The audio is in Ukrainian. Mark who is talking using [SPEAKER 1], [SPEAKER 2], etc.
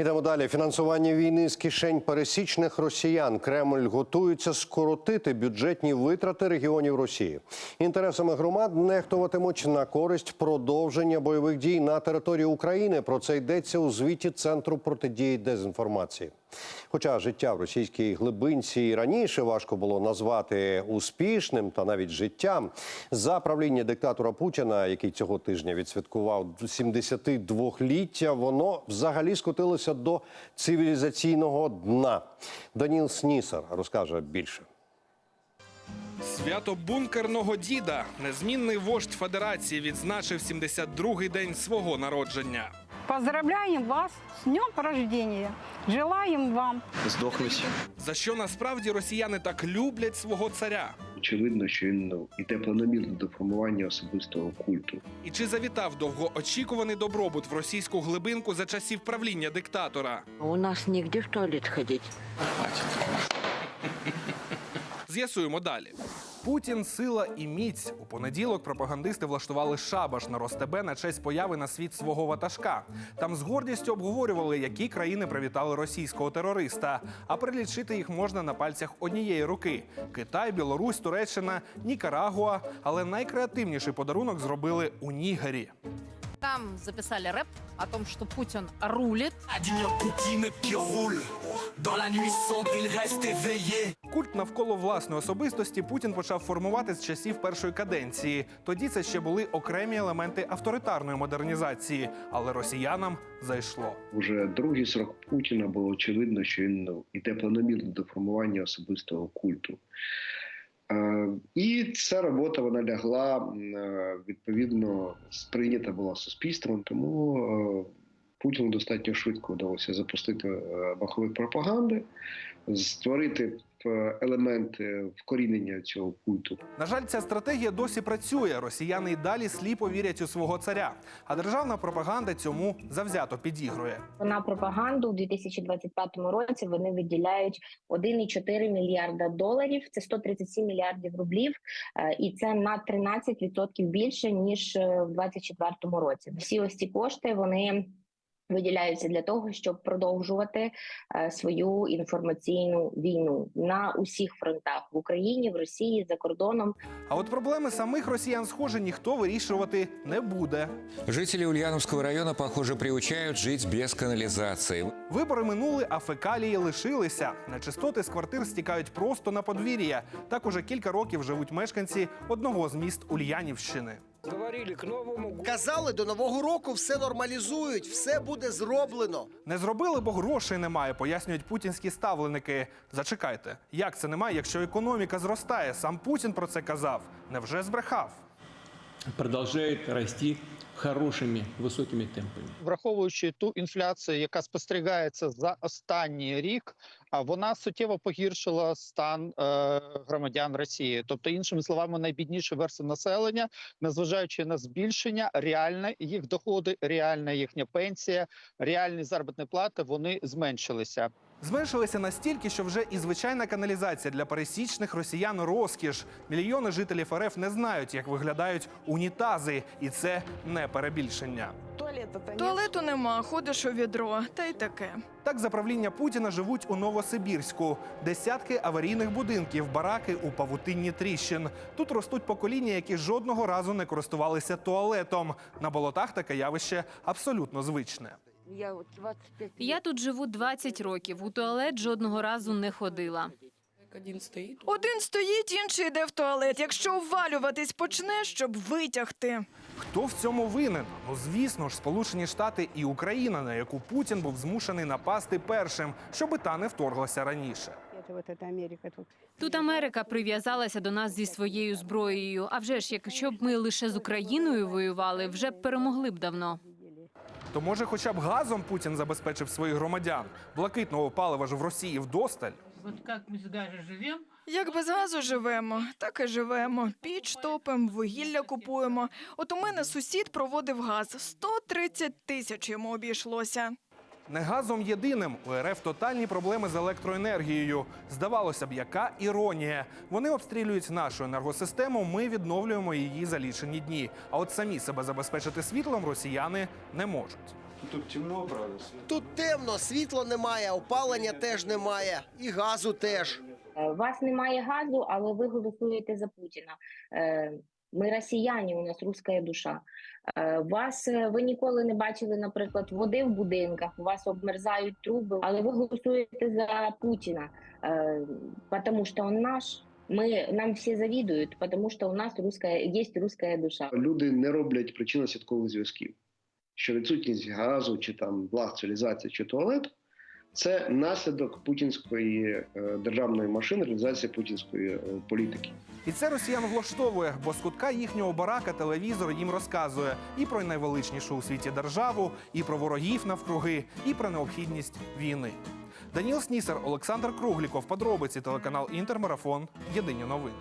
[SPEAKER 1] Ідемо далі. Фінансування війни з кишень пересічних росіян. Кремль готується скоротити бюджетні витрати регіонів Росії. Інтересами громад нехтуватимуть на користь продовження бойових дій на території України. Про це йдеться у звіті Центру протидії дезінформації. Хоча життя в російській глибинці і раніше важко було назвати успішним та навіть життям, за правління диктатора Путіна, який цього тижня відсвяткував 72-ліття, воно взагалі скотилося до цивілізаційного дна. Даніл Снісар розкаже більше.
[SPEAKER 2] Свято бункерного діда, незмінний вождь Федерації, відзначив 72-й день свого народження.
[SPEAKER 3] Поздравляем вас с днем рождения. Желаем вам
[SPEAKER 4] здохнуть.
[SPEAKER 2] За що насправді росіяни так люблять свого царя?
[SPEAKER 5] Очевидно, що він ну, іде планомірно до формування особистого культу.
[SPEAKER 2] І чи завітав довгоочікуваний добробут в російську глибинку за часів правління диктатора?
[SPEAKER 6] У нас нигде в туалет ходить.
[SPEAKER 2] З'ясуємо далі. Путін, сила і міць. У понеділок пропагандисти влаштували шабаш на Ростебе на честь появи на світ свого ватажка. Там з гордістю обговорювали, які країни привітали російського терориста. А перелічити їх можна на пальцях однієї руки: Китай, Білорусь, Туреччина, Нікарагуа. Але найкреативніший подарунок зробили у Нігері.
[SPEAKER 7] Там записали рэп о том, что Путин рулит.
[SPEAKER 8] Один Poutine qui roule. Dans la nuit sombre, il reste éveillé.
[SPEAKER 2] Культ навколо власної особистості Путін почав формувати з часів першої каденції. Тоді це ще були окремі елементи авторитарної модернізації, але росіянам зайшло.
[SPEAKER 5] Уже другий срок Путіна було очевидно, що він ну, іде планомірно до формування особистого культу. Е, І ця робота вона лягла е, відповідно сприйнята була суспільством, тому е, Путіну достатньо швидко вдалося запустити маховик пропаганди, створити елементи вкорінення цього культу.
[SPEAKER 2] На жаль, ця стратегія досі працює. Росіяни й далі сліпо вірять у свого царя. А державна пропаганда цьому завзято підігрує.
[SPEAKER 9] на пропаганду у 2025 році вони виділяють 1,4 мільярда доларів. Це 137 мільярдів рублів, е, і це на 13% більше ніж е, в 2024 році. Всі ось ці кошти вони. Виділяються для того, щоб продовжувати е, свою інформаційну війну на усіх фронтах в Україні, в Росії, за кордоном.
[SPEAKER 2] А от проблеми самих росіян, схоже, ніхто вирішувати не буде.
[SPEAKER 10] Жители Ульяновского района, похоже, приучают жить без канализации.
[SPEAKER 2] Вибори минули, а фекалії лишилися. Нечистоти з квартир стікають просто на подвір'я. Так уже кілька років живуть мешканці одного з міст Ульянівщини.
[SPEAKER 11] Казали, до нового року все нормалізують, все буде зроблено.
[SPEAKER 2] Не зробили, бо грошей немає, пояснюють путінські ставленики. Зачекайте, як це немає, якщо економіка зростає? Сам Путін про це казав. Невже збрехав?
[SPEAKER 4] Продолжает расти хорошими высокими темпами.
[SPEAKER 12] враховуючи ту інфляцію, яка спостерігається за останній рік, а вона суттєво погіршила стан е, громадян Росії. Тобто, іншими словами, найбідніші верси населення, незважаючи на збільшення, реальне їх доходи, реальна їхня пенсія, реальні заробітні плати, вони зменшилися.
[SPEAKER 2] Зменшилися настільки, що вже і звичайна каналізація для пересічних росіян розкіш. Мільйони жителів РФ не знають, як виглядають унітази, і це не перебільшення.
[SPEAKER 3] Туалету нема, ходиш у відро, та й таке.
[SPEAKER 2] Так за правління Путіна живуть у Новосибірську. Десятки аварійних будинків, бараки у павутинні тріщин. Тут ростуть покоління, які жодного разу не користувалися туалетом. На болотах таке явище абсолютно звичне.
[SPEAKER 6] Я вот 25
[SPEAKER 7] Я тут живу 20 років. У туалет жодного разу не ходила.
[SPEAKER 3] Один стоїть, інший йде в туалет. Якщо ввалюватись почне, щоб витягти.
[SPEAKER 2] Хто в цьому винен? Ну звісно ж, Сполучені Штати і Україна, на яку Путін був змушений напасти першим, щоби та не вторглася раніше.
[SPEAKER 7] Тут Америка прив'язалася до нас зі своєю зброєю. А вже ж, якщо б ми лише з Україною воювали, вже б перемогли б давно.
[SPEAKER 2] То може, хоча б газом Путін забезпечив своїх громадян? Блакитного палива ж в Росії вдосталь.
[SPEAKER 3] Як без газу живемо, так і живемо. Піч топимо, вугілля купуємо. От у мене сусід проводив газ. 130 тисяч йому обійшлося.
[SPEAKER 2] Не газом єдиним у РФ тотальні проблеми з електроенергією. Здавалося б, яка іронія. Вони обстрілюють нашу енергосистему. Ми відновлюємо її за лічені дні. А от самі себе забезпечити світлом росіяни не можуть.
[SPEAKER 13] Тут темно, правда.
[SPEAKER 11] Тут темно, світла немає, опалення теж немає, і газу теж.
[SPEAKER 9] Е, У вас немає газу, але ви голосуєте за Путіна. Ми росіяни, у нас руська душа. Е, Вас е, ви ніколи не бачили, наприклад, води в будинках, у вас обмерзають труби, але ви голосуєте за Путіна, е, тому що він наш. Ми нам всі завідують, тому що у нас руська є руська душа.
[SPEAKER 5] Люди не роблять причинно-слідкових зв'язків. Що відсутність газу, чи там благ цивілізації, чи туалету це наслідок путінської е, державної машини, реалізації путінської е, політики.
[SPEAKER 2] І це росіян влаштовує, бо з кутка їхнього барака телевізор їм розказує і про найвеличнішу у світі державу, і про ворогів навкруги, і про необхідність війни. Даніл Снісер, Олександр Кругліков, подробиці телеканал Інтермарафон. Єдині новини.